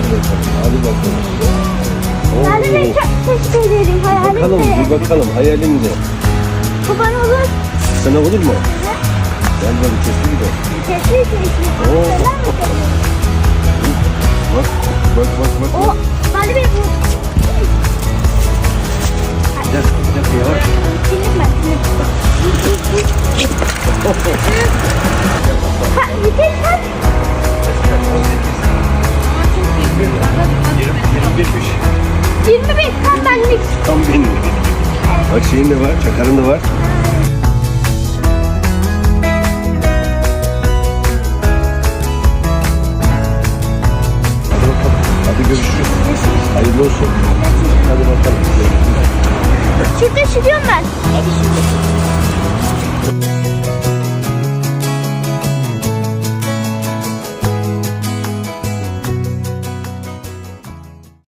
Bakalım. Hadi bakalım. Bey Oo. çok teşekkür ederim. Bakalım Hayalim bir bakalım hayalin de. Bu bana olur. Sana olur mu? Gel bak sesli bir de. Teşekkür ederim. Oo. Selam. Bak bak bak bak. O Hadi Bey bu. Bir dakika yavaş. Sildim tam benlik. Tam benim. Bak şeyin de var, çakarın da var. Hadi bakalım. Hadi görüşürüz. Hayırlı olsun. Hadi bakalım. Şurada sürüyorum ben. Hadi sür bakalım.